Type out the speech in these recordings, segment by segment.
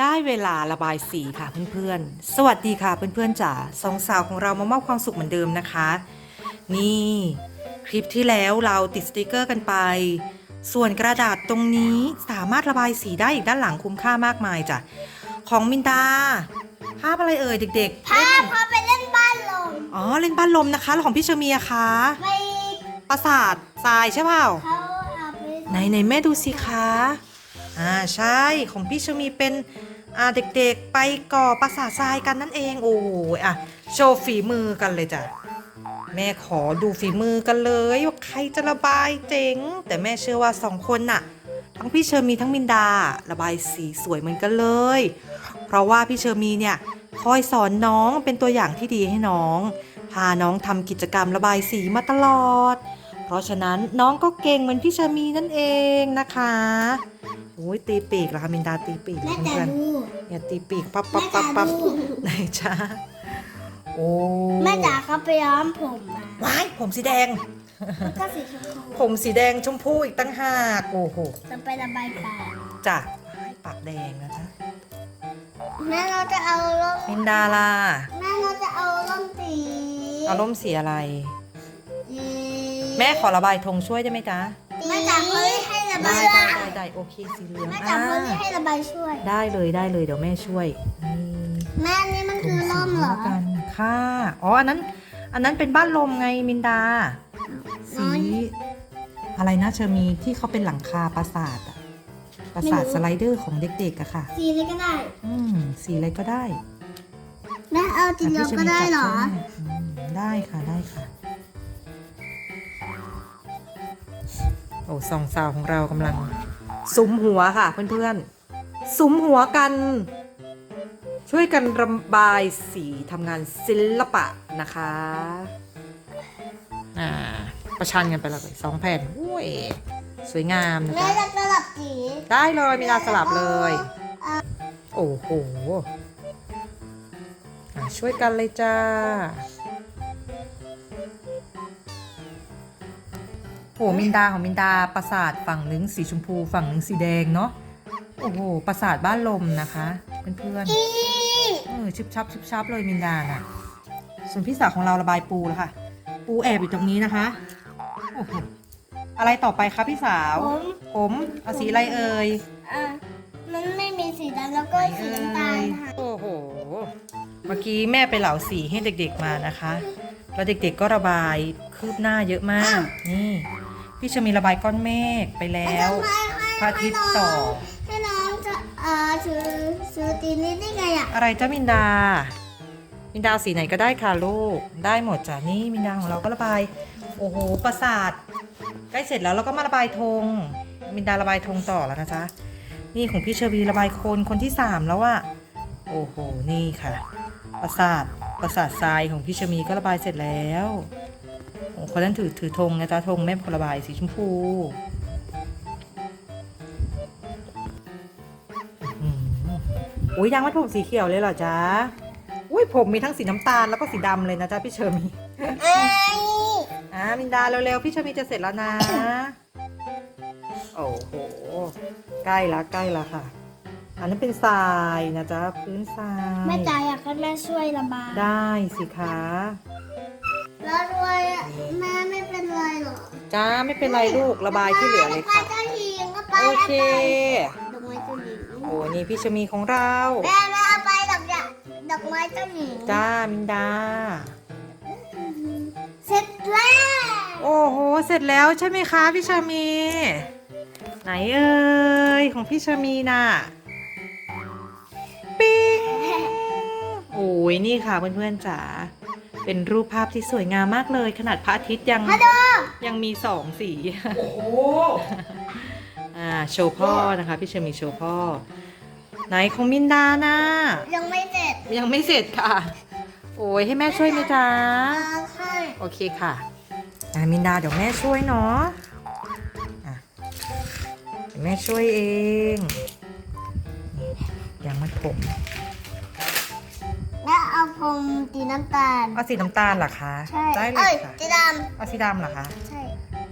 ได้เวลาระบายสีค่ะเพื่อนๆ สวัสดีค่ะเพื่อนๆจ๋าสองสาวของเรามามอบความสุขเหมือนเดิมนะคะ นี่ คลิปที่แล้วเราติดสติกเกอร์กันไป ส่วนกระดาษตรงนี้สามารถระบายสีได้อีกด้านหลังคุ้มค่ามากมายจ้ะ ของมินดา ภาพอะไรเอ่ยเด็กๆภาพเขาไปเล่นบ้านลม อ๋อเล่นบ้านลมนะคะแล้วของพี่เชอมีอะคะไปปราสาททรายใช่เปล่า เขาเอาไปไหนไหนแม่ดูสิคะ อ่าใช่ของพี่ชมีเป็นอ่าเด็กๆไปก่อปราสาททรายกันนั่นเองโอ้โหอะโชว์ฝีมือกันเลยจ้ะแม่ขอดูฝีมือกันเลยว่าใครจะระบายเจ๋ง แต่แม่เชื่อว่าสองคนน่ะ ทั้งพี่เชอมีทั้งมินดาระบายสีสวยเหมือนกันเลย เพราะว่าพี่เชอมีเนี่ยคอยสอนน้องเป็นตัวอย่างที่ดีให้น้อง พาน้องทำกิจกรรมระบายสีมาตลอด เพราะฉะนั้นน้องก็เก่งเหมือนพี่เชามีนั่นเองนะคะ อ้ยตีปีกเหรอคะมินดาตีปีกเหรแม่อจ๋าเพื่อนดูๆเนี่ยตีปีกปั๊บแม่ปั๊บปั๊จ๋าบปั๊บดูไหนจ้าโอ้แม่จ๋าเขาไปย้อมผมมาว้ายผมสีแดง แล้วก็สีชมพูผมสีแดงชมพูอีกตั้งหากโอ้โหจะไประบายปากจ้ะว้ายปากแดงนะจ๊ะแม่เราจะเอาร่มมินดาล่ะแม่เราจะเอาร่มสีเอาร่มสีอะไรสีแม่ขอระบายธงช่วยได้ไหมจ๊ะแม่จ๋าเขาให้ ระบาได้ยได้ได้ได้โอเคสีเหลืองแม่อ่จ๋าเขาาให้ระบายช่วย ได้เลยได้เลยเดี๋ยวแม่ช่วยนี่แม่นี่มันคือร่มเหรอ กันค่ะอ๋ออันนั้น อันนั้นเป็นบ้านลมไงมินดา สี อะไรนะเชอมีที่เขาเป็นหลังคาปราสาทอะปราสาทสไลเดอร์ของเด็กๆอะค่ะ สีนี้ก็ได้อืมสีอะไรก็ได้แม่เอาสีเหลืองก็ได้เหรอะพี่ชมีจับให้อืมได้ค่ะได้ค่ะ โอ้สองสาวของเรากำลังสุมหัวค่ะเพื่อนๆสุมหัวกัน ช่วยกันระบายสีทำงานศิลปะนะคะอ่าประชันกันไปเลยสองแผ่นอุ้ยสวยงามนะแม่จ๊ะจะสลับสีได้เลยมีลาสลับเลย โอ้โหอะช่วยกันเลยจ้า โอ้มินดาของมินดาปราสาทฝั่งหนึ่งสีชมพู ฝั่งหนึ่งสีแดงเนาะโอ้โหปราสาทบ้านลมนะคะเพื่อนๆเออชุบชับชุบชับเลยมินดาน่ะส่วนพี่สาวของเราระบายปูแล้วค่ะ ปูแอบอยู่ตรงนี้นะคะโอ้โหอะไรต่อไปคะพี่สาว ผมผมเอาสีอะไรเอ่ยอะมันไม่มีสีดำแล้วก็สีน้ำตาลค่ะโอ้โหเมื่อกี้แม่ไปเหลาสีให้เด็กๆมานะคะ แล้วเด็กๆก็ระบายคืบหน้าเยอะมาก นี่ พี่จะมีระบายก้อนเมฆไปแล้วพระอาทิตย์ต่อ ให้น้องจะเอ่อซื้อซื้อตีนี้ได้ไงอะอะไรจ้ามินดา มินดาสีไหนก็ได้ค่ะลูก ได้หมดจ้ะนี่มินดาของเราก็ระบาย โอ้โหประสาทใกล้เสร็จแล้วเราก็มาระบายธง มินดาระบายธงต่อแล้วนะจ๊ะ นี่ของพี่เชอรีระบายโคนคนที่สามแล้วอะโอ้โห นี่ค่ะ ประสาท ประสาททรายของพี่เชอมีก็ระบายเสร็จแล้วโอ้ คนนั้นถือถือธงนะจ๊ะธงแม่พลระบายสีชมพูอืมโอ้ยยางมัดผมสีเขียวเลยเหรอจ๊ะ อุ้ยผมมีทั้งสีน้ำตาลแล้วก็สีดำเลยนะจ๊ะพี่เชอมีไอ้อ่ามินดาเร็วๆพี่เชอมีจะเสร็จแล้วนะ โอ้โห ใกล้ละใกล้ละค่ะ อันนั้นเป็นทรายนะจ๊ะพื้นทราย แม่จ๋าอยากให้แม่ช่วยระบาย ได้สิคะ แล้วด้วยแม่ไม่เป็นไรหรอจ้าไม่เป็นไรลูกระบายที่เหลือเลยค่ะไปเจ้าหญิงก็ไปโอเค ดอกไม้เจ้าหญิงโอ้นี่พี่เชอมีของเรา แม่แม่เอาไปดอกเนี่ยดอกไม้เจ้าหญิงจ้ามินดา เสร็จแล้วโอ้โห เสร็จแล้วใช่ไหมคะพี่เชอมี ไหนเอ่ยของพี่เชอมีน่ะ ปิ๊งโอ้ยนี่ค่ะเพื่อนๆจ๋า เป็นรูปภาพที่สวยงามมากเลย ขนาดพระอาทิตย์ยังฮัลโหลยังมีสองสีโอ้โหอ่าโชว์พ่อนะคะพี่เชอมีโชว์พ่อ ไหนของมินดานะยังไม่เสร็จยังไม่เสร็จค่ะ โอ้ยให้แม่ช่วยไหมจ๊ะอ่าใช่โอเคค่ะอ่ามินดาเดี๋ยวแม่ช่วยเนาะอะเดี๋ยวแม่ช่วยเองนี่ยังมัดผม แม่เอาพรมสีน้ำตาล เอาสีน้ำตาลเหรอคะใช่ได้เลเอ้ยยค่ะสีดเอาสีดำเหรอคะำใช่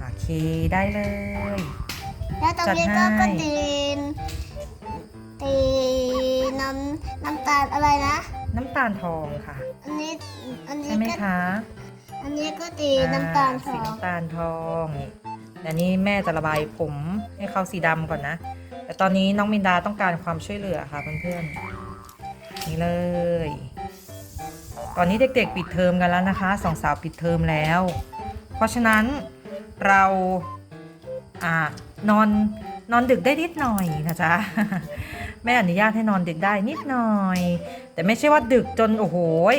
โอเคได้เลย แล้วตรงนี้จัก็ดให้ ก็ตีนตีนน้ำน้ำตาลอะไรนะ น้ำตาลทองค่ะ อันนี้อันนี้ใช่ไหมก็คะอันนี้ก็ตีน้ำตาลทสีองน้ำตาลทองนี่แต่นี่แม่จะระบายผมให้เขาสีดำก่อนนะ แต่ตอนนี้น้องมินดาต้องการความช่วยเหลือค่ะเพื่อนๆนี่เลย ตอนนี้เด็กๆ ปิดเทอมกันแล้วนะคะสองสาวปิดเทอมแล้ว เพราะฉะนั้นเราอ่านอนนอนดึกได้นิดหน่อยนะจ๊ะแม่อนุญาตให้นอนดึกได้นิดหน่อย แต่ไม่ใช่ว่าดึกจนโอ้โหย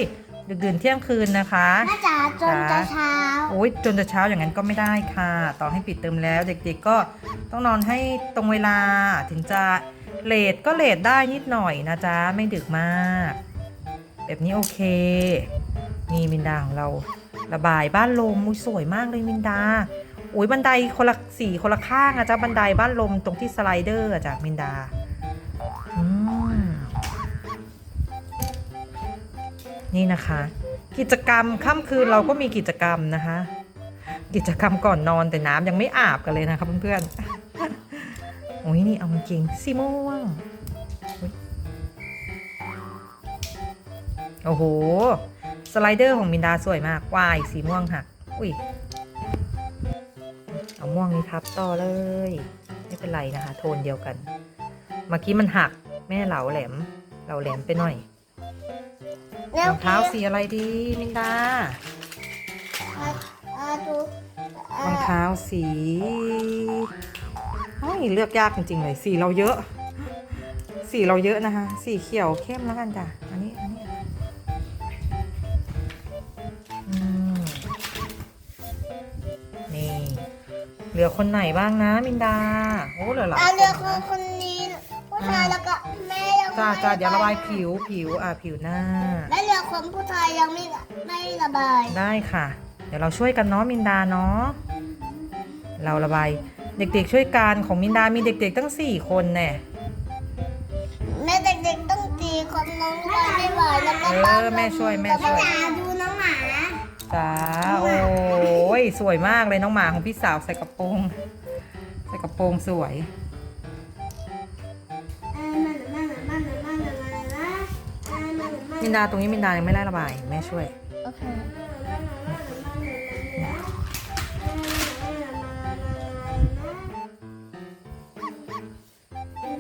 ดึกดื่นเที่ยงคืนนะคะแม่จ๋าจนจะเช้าโอ้ยจนจะเช้าอย่างนั้นก็ไม่ได้ค่ะ ต่อให้ปิดเทอมแล้ว เด็กๆก็ต้องนอนให้ตรงเวลาถึงจะเลทก็เลทได้นิดหน่อยนะจ๊ะไม่ดึกมาก แบบนี้โอเค นี่มินดาของเราระบายบ้านลมมุยสวยมากเลยมินดาโอ้ยบันไดคนละสี่คนละข้างอะจ๊ะบันไดบ้านลมตรงที่สไลเดอร์อะจ้ะมินดาอนี่นะคะ กิจกรรมค่ำคืนเราก็มีกิจกรรมนะคะ กิจกรรมก่อนนอนแต่น้ำยังไม่อาบกันเลยนะคะเพื่อนๆโอ้ยนี่เอากางเกงสีม่วง โอ้โห สไลเดอร์ของมินดาสวยมากวายสีม่วงหัก อุ้ย เอาม่วงนี้ทับต่อเลย ไม่เป็นไรนะคะ โทนเดียวกัน เมื่อกี้มันหัก แม่เหลาแหลม เหลาแหลมไปหน่อยแล้รวองเท้าสีอะไรดีมินดาอ่าดูอ่ารองเท้าสีเฮ้ยเลือกยากจริงๆเลย สีเราเยอะ สีเราเยอะนะคะ สีเขียวเข้มแล้วกันจ้ะ อันนี้ เหลือคนไหนบ้างนะมินดาโอ้เหลือหลายอ่าคนเรือคนนะคนนี้ผู้ชายแล้วก็แม่ยังจ้าไม่จ้าเดี๋ยวระบายผิวผิวอ่าผิวหน้า แม่เรือคนผู้ชายยังไม่ไม่ระบายได้ค่ะ เดี๋ยวเราช่วยกันเนาะมินดาเนาะเราระบายเด็กๆช่วยกันของมินดามีเด็ก ๆ ตั้งสี่คนแน่แม่เด็กๆต้องตีคนน้องระบายไม่ไหวแล้วก็เออบ้านแม่ช่วยแม่ช่วยจ๋าดูน้องหมาจ้าโอ้ ยสวยมากเลยน้องหมาของพี่สาวใส่กระโปรง ใส่กระโปรงสวยอ่ามันมันมันมันมันมันนะอ่ามันมันมินดาตรงนี้มินดายังไม่ได้ระบาย แม่ช่วย โอเค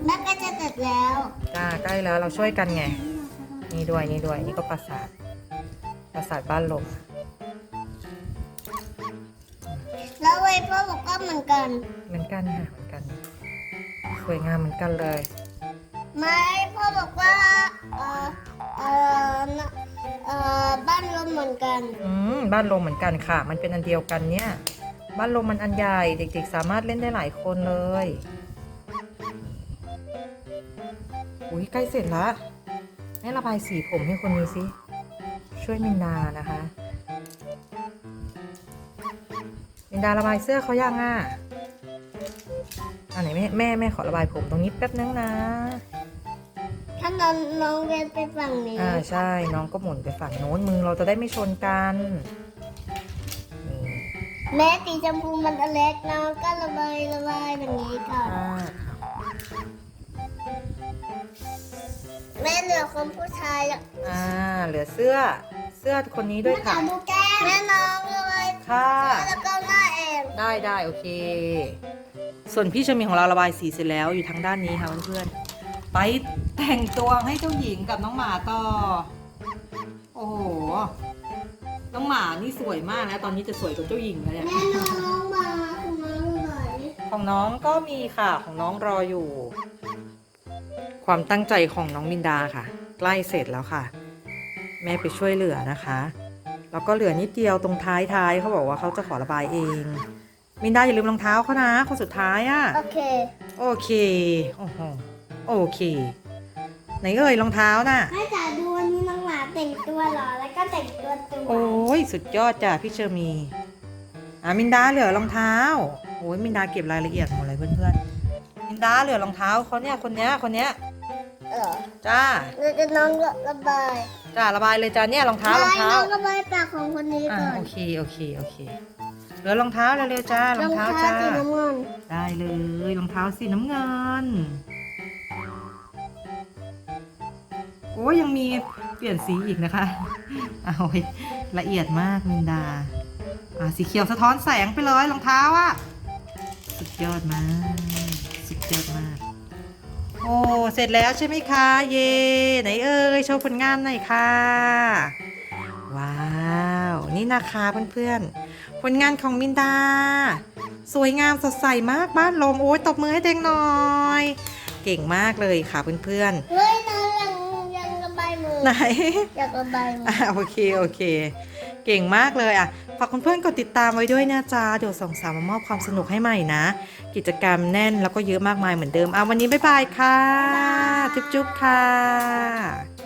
แม่ก็จะเสร็จแล้วจ้าใกล้แล้วเราช่วยกันไง นี่ด้วยนี่ด้วยนี่ก็ปราสาทปราสาทบ้านลม แล้วไวพ่อบอกก็เหมือนกัน เหมือนกันค่ะเหมือนกัน สวยงามเหมือนกันเลย ไม่พ่อบอกว่าเออเออน่ะเออบ้านลมเหมือนกัน อืมบ้านลมเหมือนกันค่ะ มันเป็นอันเดียวกันเนี่ย บ้านลมมันอันใหญ่เด็ก ๆ สามารถเล่นได้หลายคนเลยอุ้ยใกล้เสร็จแล้วให้ระบายสีผมให้คนนี้สิช่วยมินดานะคะ มินดาระบายเสื้อเขายังอะอันไหนแม่แม่แม่ขอระบายผมตรงนี้แป๊บนึงนะถ้าน้องน้องเรียนไปฝั่งนี้อ่าใช่น้องก็หมุนไปฝั่งโน้นมือเราจะได้ไม่ชนกันนี่แม่ตีชมพูมันอันเล็กน้องก็ระบายระบายแบบนี้ก่อนค่ะแม่เหลือคนผู้ชายแล้วอ่าเหลือเสื้อเสื้อคนนี้ด้วยค่ะดูแก้มแม่น้องระบายค่ะแล้วก็หน้าเอง ได้ได้โอเค ส่วนพี่ชมีของเราระบายสีเสร็จแล้วอยู่ทางด้านนี้ค่ะเพื่อนๆไปแต่งตัวให้เจ้าหญิงกับน้องหมาต่อ โอ้โห น้องหมานี่สวยมากนะ ตอนนี้จะสวยกว่าเจ้าหญิงแล้วเนี่ย แม่น้องมาคุณน้องเลยของน้องก็มีค่ะ ของน้องรออยู่ ความตั้งใจของน้องมินดาค่ะ ใกล้เสร็จแล้วค่ะ แม่ไปช่วยเหลือนะคะ แล้วก็เหลือนิดเดียวตรงท้ายท้ายๆเขาบอกว่าเขาจะขอระบายเอง มินดาอย่าลืมรองเท้าเขานะคนสุดท้ายอะ่ะ โอเค โอเค โอ้โห โอเค ไหนเอ่ยรองเท้าน่ะ แม่จ๋าดูวันนี้น้องหมาแต่งตัวเหรอ แล้วก็แต่งตัวตัวโอ้ยสุดยอดจ้ะพี่เชอร์มี อะมินดาเหลือรองเท้า โอ้ยมินดาเก็บรายละเอียดหมดเลยเพื่อนๆ มินดาเหลือรองเท้าเขาเนี่ยคนเนี้ยคนเนี้ยเออจ้าแล้วจะน้องระบายจ้าระบายเลยจ้าเนี่ยรองเท้ารองเท้าน้องระบายปากของคนนี้อ่าก่อนโอเคโอเคโอเคเห ลือรองเท้าเร็วๆจ้ารองเท้าจ้าสีน้ำเงินได้เลยรองเท้าสีน้ำเงินโอ้ยยังมีเปลี่ยนสีอีกนะคะเอาไว้ละเอียดมากมินดาอ่าสีเขียวสะท้อนแสงไปเลยรองเท้าอะสุดยอดมากสุดยอดมาก โอ้เสร็จแล้วใช่ไหมคะ เย่ไหนเอ่ยโชว์ผลงานหน่อยค่ะ ว้าว นี่นะคะเพื่อนๆ ผลงานของมินดา สวยงามสดใสมากบ้านลมโอ้ยตบมือให้เด็กหน่อย เก่งมากเลยค่ะเพื่อนเฮ้ยน้องยังยังระบายมือๆไหนอยากระบายมืออะโอเคโอเค เก่งมากเลยอะฝากเพื่อนๆกดติดตามไว้ด้วยนะจ๊ะเดี๋ยวส่งสาวมามอบความสนุกให้ใหม่นะ กิจกรรมแน่นแล้วก็เยอะมากมายเหมือนเดิมอะวันนี้บ๊ายบายค่ะ จุ๊บๆค่ะ